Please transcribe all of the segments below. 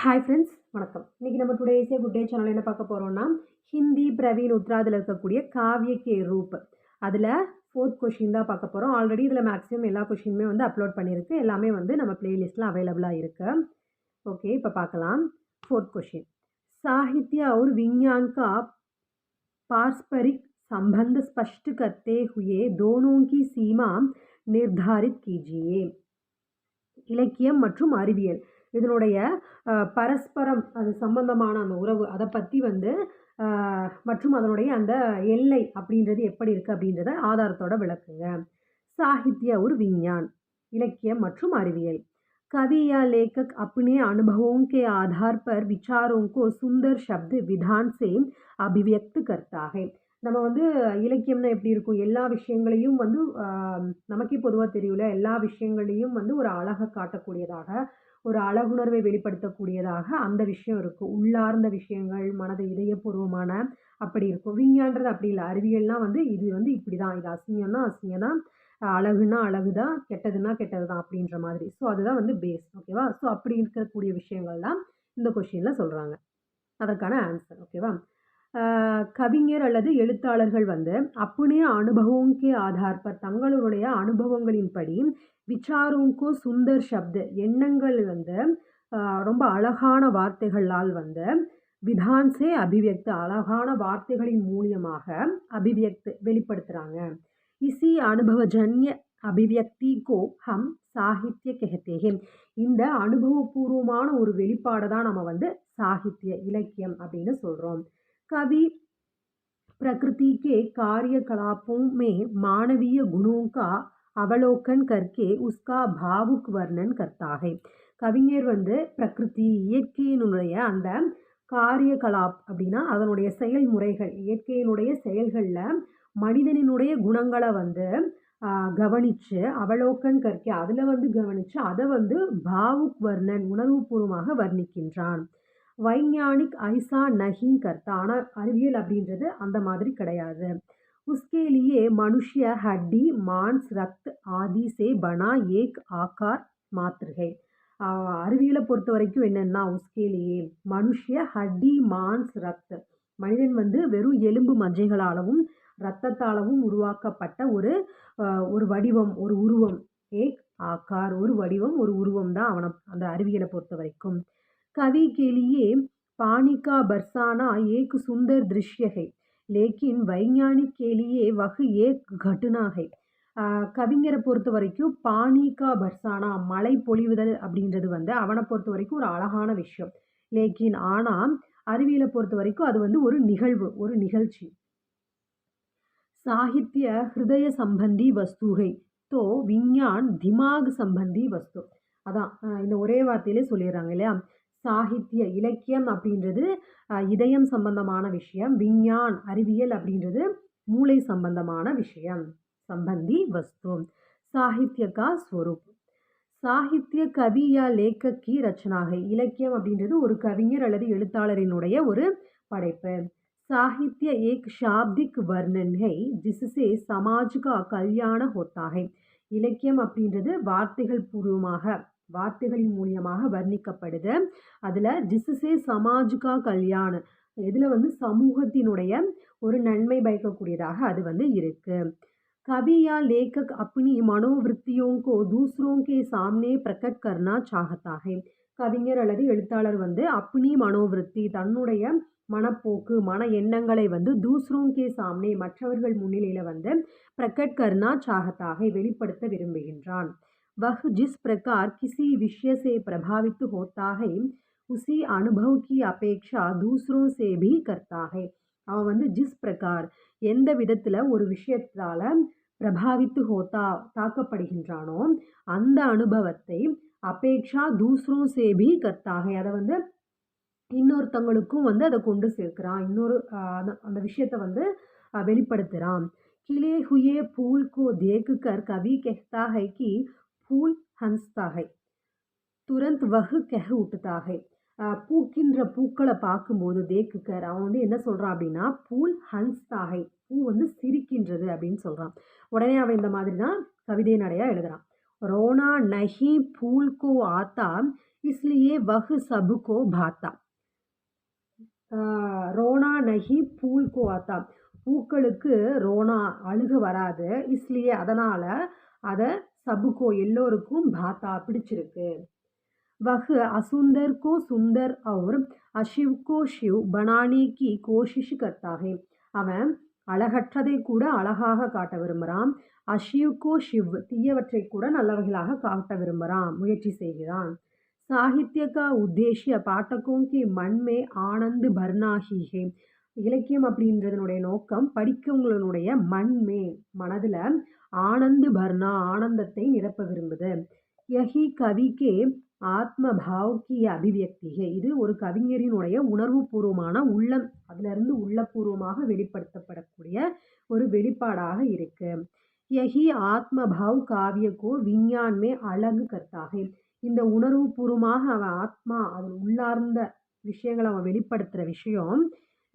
Hi friends வணக்கம் இன்றைக்கி நம்ம today Asia good day channel என்ன பார்க்க போகிறோம்னா ஹிந்தி பிரவீன் உத்ராதில் இருக்கக்கூடிய காவிய கே ரூப் அதில் ஃபோர்த் கொஷின் தான் பார்க்க போகிறோம் ஆல்ரெடி இதில் மேக்ஸிமம் எல்லா கொஷினுமே வந்து அப்லோட் பண்ணியிருக்கு எல்லாமே வந்து நம்ம பிளேலிஸ்ட்டில் அவைலபிளாக இருக்குது ஓகே இப்போ பார்க்கலாம் फोर्थ क्वेश्चन साहित्य और विज्ञान का पारस्परिक संबंध स्पष्ट करते हुए दोनों की सीमा निर्धारित कीजिए இலக்கியம் மற்றும் அறிவியல் இதனுடைய அஹ், பரஸ்பரம் அது சம்பந்தமான அந்த உறவு அதை பற்றி வந்து அஹ், மற்றும் அதனுடைய அந்த எல்லை அப்படின்றது எப்படி இருக்குது அப்படின்றத ஆதாரத்தோட விளக்குங்க சாகித்ய ஒரு விஞ்ஞான் இலக்கியம் மற்றும் அறிவியல் कवि या लेखक अपने अनुभवों के आधार पर विचारों को सुंदर शब्द विधान से अभिव्यक्त करता है நம்ம வந்து இலக்கியம்னா எப்படி இருக்கும் எல்லா விஷயங்களையும் வந்து ஆஹ், நமக்கே பொதுவாக தெரியல எல்லா விஷயங்களையும் வந்து ஒரு அழகை காட்டக்கூடியதாக ஒரு அழகுணர்வை வெளிப்படுத்தக்கூடியதாக அந்த விஷயம் இருக்கும். உள்ளார்ந்த விஷயங்கள் மனதை இதயபூர்வமான அப்படி இருக்கும். விஞ்ஞான்றது அப்படி இல்லை. அறிவியல்னால் வந்து இது வந்து இப்படி தான் இது அசிங்கம்னா அசிங்கம் தான் அழகுனா அழகு தான் கெட்டதுன்னா கெட்டது தான் அப்படின்ற மாதிரி. ஸோ அதுதான் வந்து பேஸ் ஓகேவா ஸோ அப்படி இருக்கக்கூடிய விஷயங்கள் தான் இந்த கொஷினில் சொல்கிறாங்க அதற்கான ஆன்சர் ஓகேவா கவிஞர் அல்லது எழுத்தாளர்கள் வந்து அப்புனே அனுபவம்கே ஆதார் பர் தங்களுடைய அனுபவங்களின்படி விசாரோங்கோ சுந்தர் சப்த எண்ணங்கள் வந்து ரொம்ப அழகான வார்த்தைகளால் வந்து விதான்சே அபிவியக்து அழகான வார்த்தைகளின் மூலியமாக அபிவியக்து வெளிப்படுத்துகிறாங்க இசி அனுபவஜன்ய அபிவியக்தி கோ ஹம் சாகித்ய கெஹத்தேஹே இந்த அனுபவபூர்வமான ஒரு வெளிப்பாடை தான் நம்ம வந்து சாகித்ய இலக்கியம் அப்படின்னு சொல்கிறோம் कवि प्रकृति के कार्यकलापों में मानवीय गुणों का அவலோகன் கர்க்கே உஸ்கா பாவுக் வர்ணன் கர்த்தாகை கவிஞர் வந்து பிரகிருதி இயற்கையினுடைய அந்த காரியகலாப் அப்படின்னா அதனுடைய செயல்முறைகள் இயற்கையினுடைய செயல்களில் மனிதனினுடைய குணங்களை வந்து கவனித்து அவலோகன் கற்கே அதில் வந்து கவனித்து அதை வந்து பாவுக் வர்ணன் உணர்வுபூர்வமாக வர்ணிக்கின்றான் வைஞானிக் ஐசா நஹி கர்த்தா ஆனால் அறிவியல் அப்படின்றது அந்த மாதிரி கிடையாது उसके लिए मनुष्य हड्डी मांस रक्त आदि से बना एक आकार मात्र है ஆஹ் அறிவியலை பொறுத்த வரைக்கும் என்னென்னா உஸ்கேலியே மனுஷ்ய ஹட்டி மான்ஸ் ரத் மனிதன் வந்து வெறும் எலும்பு மஜ்ஜைகளாலவும் இரத்தத்தாலவும் உருவாக்கப்பட்ட ஒரு ஆஹ் ஒரு வடிவம் ஒரு உருவம் ஏக் ஆக்கார் ஒரு வடிவம் ஒரு உருவம் தான் அவனை அந்த அறிவியலை பொறுத்த வரைக்கும் कवि के लिए पानी का बरसाना एक सुंदर दृश्य है लेकिन वैज्ञानिक के लिए वह एक घटना है ஆஹ் கவிஞரை பொறுத்த வரைக்கும் பானிகா பர்சானா மழை பொழிவுதல் அப்படின்றது வந்து அவனை பொறுத்த வரைக்கும் ஒரு அழகான விஷயம் லேக்கின் ஆனால் அறிவியலை பொறுத்த வரைக்கும் அது வந்து ஒரு நிகழ்வு ஒரு நிகழ்ச்சி சாகித்ய ஹிருதய சம்பந்தி வஸ்துகை தோ விஞ்ஞான் திமாக் சம்பந்தி வஸ்து அதான் ஆஹ் இந்த ஒரே வார்த்தையிலே சொல்லிடுறாங்க இல்லையா சாகித்ய இலக்கியம் அப்படின்றது இதயம் சம்பந்தமான விஷயம் விஞ்ஞான் அறிவியல் அப்படின்றது மூளை சம்பந்தமான விஷயம். சம்பந்தி வஸ்து. சாகித்ய கா ஸ்வரூப். சாகித்ய கவி யா ரச்சனாகை. இலக்கியம் அப்படின்றது ஒரு கவிஞர் அல்லது எழுத்தாளரினுடைய ஒரு படைப்பு. சாகித்ய ஏக் ஷாப்திக் வர்ணன் ஹை. ஜிசுசே சமாஜ்கா கல்யாண ஹோத்தாகை இலக்கியம் அப்படின்றது வார்த்தைகள் பூர்வமாக வார்த்தைகளின் மூலியமாக வர்ணிக்கப்படுது அதில் ஜிசுசே சமாஜ்கா கல்யாண் இதில் வந்து சமூகத்தினுடைய ஒரு நன்மை பயக்கக்கூடியதாக அது வந்து இருக்கு कवि या लेखक अपनी मनोवृत्तियों को दूसरों के सामने प्रकट करना चाहता है கவிஞர் அல்லது எழுத்தாளர் வந்து அப்னி மனோவிருத்தி தன்னுடைய மனப்போக்கு மன எண்ணங்களை வந்து தூஸ்ரோங்கே சாம்னே மற்றவர்கள் முன்னிலையில் வந்து பிரகட் கர்னா சாகத்தாக வெளிப்படுத்த விரும்புகின்றான் वह जिस प्रकार किसी विषय से प्रभावित होता है उसी अनुभव की अपेक्षा दूसरों से भी करता है அவன் வந்து ஜிஸ் பிரகார் எந்த விதத்தில் ஒரு விஷயத்தால் பிரபாவித்து ஹோத்தா தாக்கப்படுகின்றானோ அந்த அனுபவத்தை அபேக்ஷா தூஸ்ரோं से भी करता है அதை வந்து இன்னொருத்தவங்களுக்கும் வந்து அதை கொண்டு சேர்க்கிறான் இன்னொரு ஆஹ், அந்த அந்த விஷயத்தை வந்து ஆஹ், வெளிப்படுத்துகிறான் खिले हुए फूल को देखकर कवि कहता है कि ફૂલ હંસતા હૈ துரந்த் வகு கெஹ விட்டுத்தா ஹை பூக்கின்ற பூக்களை பார்க்கும்போது தேக்குக்கர் அவன் வந்து என்ன சொல்கிறான் அப்படின்னா பூல் ஹன்ஸ்தா ஹை பூ வந்து சிரிக்கின்றது அப்படின்னு சொல்கிறான் உடனே அவன் இந்த மாதிரி தான் கவிதை நடையாக எழுதுகிறான் ரோனா நஹி பூல்கோ ஆத்தா இஸ்லியே வகு சபு கோ பாத்தா ரோனா நஹி பூல் கோ ஆத்தா. பூக்களுக்கு ரோனா அழுக வராது. இஸ்லியே அதனால் அதை சபுகோ எல்லோருக்கும் பாத்தா பிடிச்சிருக்கு. வஹ் அசுந்தர் கோ சுந்தர் அவர் அஷிவ் கோ ஷிவ் பனானி கி கோஷிஷ் கர்த்தாகே. அவன் அழகற்றதை கூட அழகாக காட்ட விரும்புகிறான் அஷிவ் கோ ஷிவ் தீயவற்றை கூட நல்லவர்களாக காட்ட விரும்புகிறான் முயற்சி செய்கிறான். சாகித்யகா உத்தேசிய பாட்டக்கும் கி மண்மே ஆனந்து பர்ணாஹிஹே. இலக்கியம் அப்படின்றதனுடைய நோக்கம் படிக்கவங்களுடைய மண்மே. மனதில் ஆனந்து பர்னா ஆனந்தத்தை நிரப்ப விரும்புது. யஹி கவிக்கே ஆத்ம பாவ் கி இது ஒரு கவிஞரினுடைய உணர்வுபூர்வமான உள்ளம். அதிலிருந்து உள்ளபூர்வமாக வெளிப்படுத்தப்படக்கூடிய ஒரு வெளிப்பாடாக இருக்கு. யஹி ஆத்ம பாவ் காவியக்கோ விஞ்ஞான்மே அழகு கர்த்தாக இந்த உணர்வுபூர்வமாக அவன் ஆத்மா அவன் உள்ளார்ந்த விஷயங்களை அவன் வெளிப்படுத்துகிற விஷயம்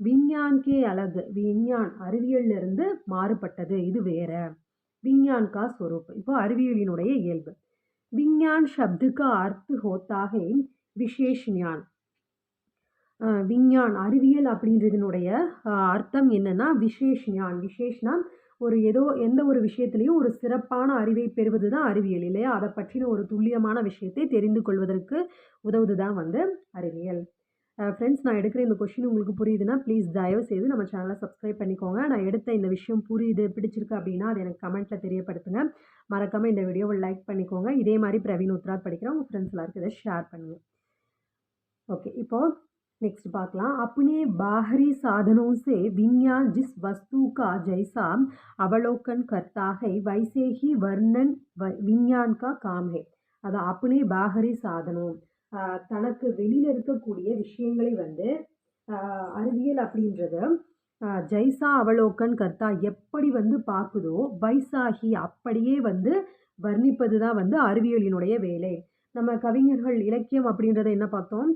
விஞ்ஞான்கே அழகு. விஞ்ஞான் அறிவியல்லிருந்து மாறுபட்டது. இது வேற. விஞ்ஞான் கா ஸ்வரூப் இப்போ அறிவியலினுடைய இயல்பு விஞ்ஞான் शब्द का अर्थ होता है विशेष ஞான் அஹ் விஞ்ஞான் அறிவியல் அப்படின்றதினுடைய அஹ், அர்த்தம் என்னன்னா விசேஷ் ஞான் விசேஷ்னா ஒரு ஏதோ எந்த ஒரு விஷயத்துலையும் ஒரு சிறப்பான அறிவை பெறுவது தான் அறிவியல் இல்லையா அதை பற்றின ஒரு துல்லியமான விஷயத்தை தெரிந்து கொள்வதற்கு உதவுது தான் வந்து அறிவியல் ஃப்ரெண்ட்ஸ் நான் எடுக்கிற இந்த கொஷின் உங்களுக்கு புரியுதுன்னா ப்ளீஸ் தயவு செய்து நம்ம சேனலை சப்ஸ்கிரைப் பண்ணிக்கோங்க நான் எடுத்த இந்த விஷயம் புரியுது பிடிச்சிருக்கு அப்படின்னா அது எனக்கு கமெண்ட்டில் தெரியப்படுத்துங்க மறக்காமல் இந்த வீடியோவை லைக் பண்ணிக்கோங்க இதே மாதிரி பிரவீன் உத்ராத் படிக்கிற உங்கள் ஃப்ரெண்ட்ஸ் எல்லாருக்கும் இதை ஷேர் பண்ணுங்கள் ओके இப்போ नेक्स्ट பார்க்கலாம் अपने बाहरी साधनों से विज्ञान जिस वस्तु का जैसा अवलोकन करता है वैसे ही वर्णन व- विज्ञान का काम है அது अपने बाहरी சாதனம் ஆஹ் தனக்கு வெளியில் இருக்கக்கூடிய விஷயங்களை வந்து அறிவியல் அப்படின்றது ஜெய்சா அவலோகன் கர்த்தா எப்படி வந்து பார்க்குதோ வைசாகி அப்படியே வந்து வர்ணிப்பது தான் வந்து அறிவியலினுடைய வேலை. நம்ம கவிஞர்கள் இலக்கியம் அப்படின்றத என்ன பார்த்தோம்?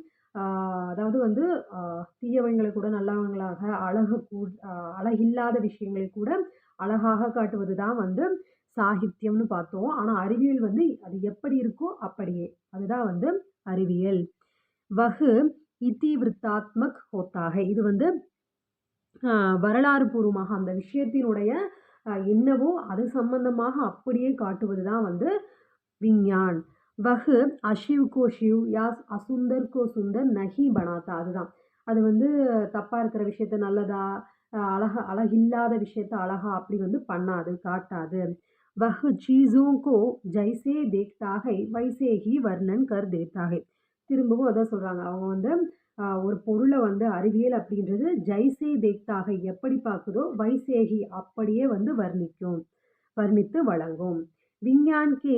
அதாவது வந்து தீயவங்களை கூட நல்லவங்களாக அழகு கூ அழகில்லாத விஷயங்களை கூட அழகாக காட்டுவது தான் வந்து சாகித்யம்னு பார்த்தோம். ஆனால் அறிவியல் வந்து அது எப்படி இருக்கோ அப்படியே அதுதான் வந்து அறிவியல். வகு இத்திவிருத்தாத்மக் ஹோத்தாக. இது வந்து வரலாறு பூர்வமாக அந்த விஷயத்தினுடைய என்னவோ அது சம்பந்தமாக அப்படியே காட்டுவது தான் வந்து விஞ்ஞான். வகு அஷிவ் கோ ஷிவ் யாஸ் அசுந்தர் கோ சுந்தர் நஹி பனாத்தா. அதுதான். அது வந்து தப்பாக இருக்கிற விஷயத்த நல்லதா அழக அழகில்லாத விஷயத்த அழகா அப்படி வந்து பண்ணாது காட்டாது. வஹ் சீஸோं को ஜைசே देखता है वैसे ही वर्णन कर देता है திரும்பவும் அதான் சொல்கிறாங்க அவங்க வந்து ஆஹ் ஒரு பொருளை வந்து அறிவியல் அப்படின்றது ஜைசே தேக்தாக எப்படி பார்க்குதோ வைசேகி அப்படியே வந்து வர்ணிக்கும் வர்ணித்து வழங்கும் विज्ञान के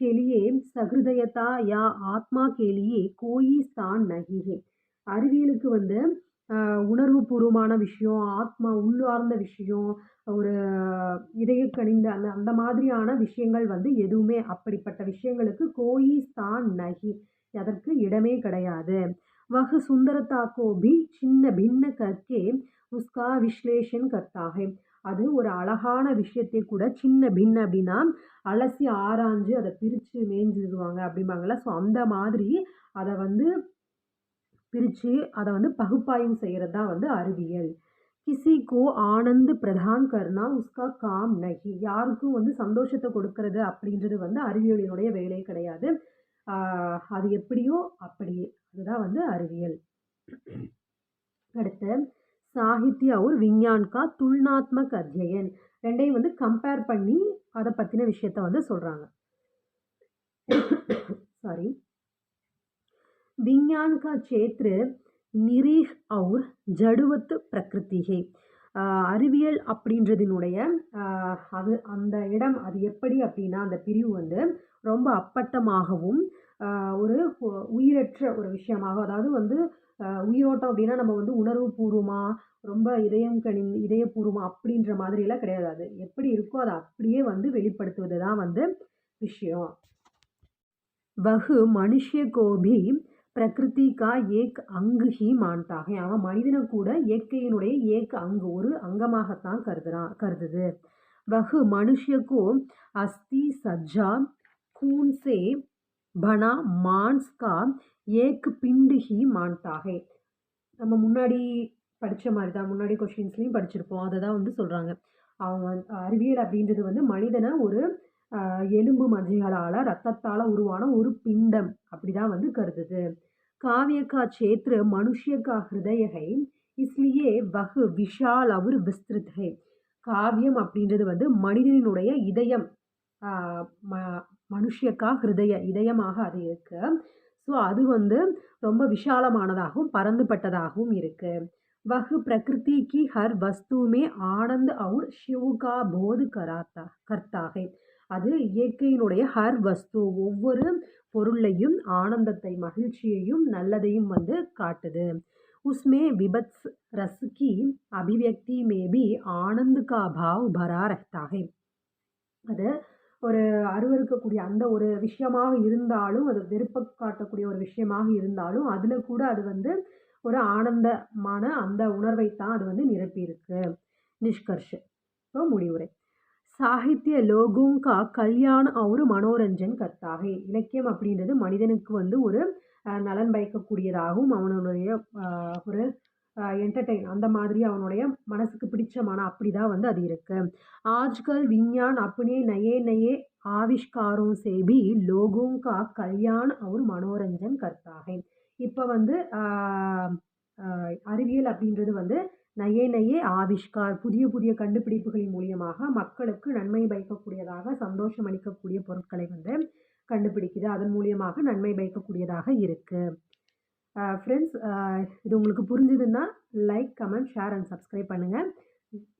के लिए सहृदयता या आत्मा के लिए कोई स्थान नहीं है அறிவியலுக்கு வந்து உணர்வுப்பூர்வமான விஷயம் ஆத்மா உள்ளார்ந்த விஷயம் ஒரு இதய கணிந்த அந்த அந்த மாதிரியான விஷயங்கள் வந்து எதுவுமே அப்படிப்பட்ட விஷயங்களுக்கு கோயி தான் நகி. அதற்கு இடமே கிடையாது. வகு சுந்தரத்தாக்கோ பி சின்ன பின்ன கற்கே உஸ்கா விஸ்லேஷன் கர்த்தாகே. அது ஒரு அழகான விஷயத்தை கூட சின்ன பின் அப்படின்னா அலசி ஆராய்ஞ்சு அதை பிரித்து மேய்ஞ்சிடுவாங்க அப்படிம்பாங்கள ஸோ அந்த மாதிரி அதை வந்து பிரித்து அதை வந்து பகுப்பாய்வு செய்கிறது தான் வந்து அறிவியல். கிசி ஆனந்த் பிரதான் கர்னா உஸ்கா காம் நகி. யாருக்கும் வந்து சந்தோஷத்தை கொடுக்கறது அப்படின்றது வந்து அறிவியலினுடைய வேலை கிடையாது. அது எப்படியோ அப்படியே அதுதான் வந்து அறிவியல். அடுத்து சாகித்ய ஒரு விஞ்ஞான்கா துல்நாத்மக் துல்னாத்மக் அத்தியன் ரெண்டையும் வந்து கம்பேர் பண்ணி அதை பற்றின விஷயத்த வந்து சொல்கிறாங்க சாரி विज्ञान का क्षेत्र निरीह और ஜடுவத்து பிரகிருதி है ஆஹ் அறிவியல் அப்படின்றதினுடைய ஆஹ் அது அந்த இடம் அது எப்படி அப்படின்னா அந்த பிரிவு வந்து ரொம்ப அப்பட்டமாகவும் ஆஹ் ஒரு உ- உயிரற்ற ஒரு விஷயமாக அதாவது வந்து ஆஹ் உயிரோட்டம் அப்படின்னா நம்ம வந்து உணர்வு பூர்வமாக ரொம்ப இதயம் கனி இதயபூர்வமாக அப்படின்ற மாதிரியெல்லாம் கிடையாது அது எப்படி இருக்கோ அதை அப்படியே வந்து வெளிப்படுத்துவது தான் வந்து விஷயம் வகு மனுஷ்ய கோபி பிரகிருதி கா ஏக் அங்கு ஹி மான்தாக அவன் மனிதனை கூட இயற்கையினுடைய ஏக் அங்கு ஒரு அங்கமாகத்தான் கருதுறான் கருதுது. வகு மனுஷியக்கோ அஸ்தி சஜ்ஜா கூன்சே பனா மான்ஸ்கா ஏக் பிண்டு ஹி மான்தாகே நம்ம முன்னாடி படித்த மாதிரி தான் முன்னாடி கொஷின்ஸ்லேயும் படிச்சிருப்போம். அதை தான் வந்து சொல்கிறாங்க அவங்க அறிவியல் அப்படின்றது வந்து மனிதனை ஒரு எலும்பு மஜ்ஜைகளால் ரத்தத்தால் உருவான ஒரு பிண்டம். அப்படி தான் வந்து கருதுது. காவியக்கா சேத்ரு மனுஷியக்கா ஹிருதயகை இஸ்லியே வகு விஷால் அவர் விஸ்திருதகை காவியம் அப்படின்றது வந்து மனிதனுடைய இதயம். மனுஷியக்கா ஹிருதய இதயமாக அது இருக்குது ஸோ அது வந்து ரொம்ப விஷாலமானதாகவும் பறந்துபட்டதாகவும் இருக்குது வகு பிரகிருதிக்கு ஹர் வஸ்துமே ஆனந்த் அவுர் சிவுகா போது கராத்தா கர்த்தாகை. அது இயற்கையினுடைய ஹர் வஸ்து ஒவ்வொரு பொருளையும் ஆனந்தத்தை மகிழ்ச்சியையும் நல்லதையும் வந்து காட்டுது உஸ்மே விபத்ஸ் ரஸ் की अभिव्यक्ति में भी आनंद का भाव भरा रहता है அது ஒரு அருவருக்கக்கூடிய அந்த ஒரு விஷயமாக இருந்தாலும் அது வெறுப்ப காட்டக்கூடிய ஒரு விஷயமாக இருந்தாலும் அதில் கூட அது வந்து ஒரு ஆனந்தமான அந்த உணர்வை தான் அது வந்து நிரப்பியிருக்கு நிஷ்கர்ஷ் இப்போ முடிவுரை சாகித்ய லோகும் கா கல்யாணம் ஒரு மனோரஞ்சன் கர்த்தாகே. இலக்கியம் அப்படின்றது மனிதனுக்கு வந்து ஒரு நலன் பயக்கக்கூடியதாகவும் அவனுடைய ஒரு என்டர்டைன் அந்த மாதிரி அவனுடைய மனசுக்கு பிடிச்சமான அப்படி தான் வந்து அது இருக்குது ஆஜ்கல் விஞ்ஞான் அப்படியே நயே நயே ஆவிஷ்காரம் சேபி லோகோம் கா கல்யாண் அவர் மனோரஞ்சன் கர்த்தாகை. இப்போ வந்து அறிவியல் அப்படின்றது வந்து நயே நயே ஆவிஷ்கார். புதிய புதிய கண்டுபிடிப்புகளின் மூலியமாக மக்களுக்கு நன்மை பயக்கக்கூடியதாக சந்தோஷம் அளிக்கக்கூடிய பொருட்களை வந்து கண்டுபிடிக்குது. அதன் மூலியமாக நன்மை பயக்கக்கூடியதாக இருக்குது ஃப்ரெண்ட்ஸ் இது உங்களுக்கு புரிஞ்சுதுன்னா like comment share and subscribe பண்ணுங்கள்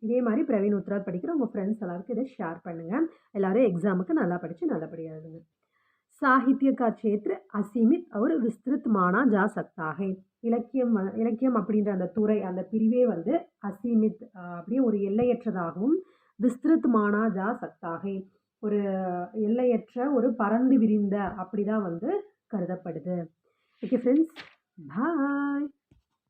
இதே மாதிரி பிரவீன் உத்ராத் படிக்கிற உங்கள் ஃப்ரெண்ட்ஸ் எல்லாருக்கும் இதை ஷேர் பண்ணுங்கள் எல்லோரும் எக்ஸாமுக்கு நல்லா படித்து நல்லபடியாக எழுதுங்க. साहित्य का क्षेत्र असीमित और विस्तृत माना जा सकता है இலக்கியம் வ- இலக்கியம் அப்படின்ற அந்த துறை அந்த பிரிவே வந்து அசீமித் ஆஹ், அப்படியே ஒரு எல்லையற்றதாகவும் விஸ்திருத் மானா ஜா சக்தாகை ஒரு எல்லையற்ற ஒரு பறந்து விரிந்த அப்படி தான் வந்து கருதப்படுது ஓகே ஃப்ரெண்ட்ஸ் பாய்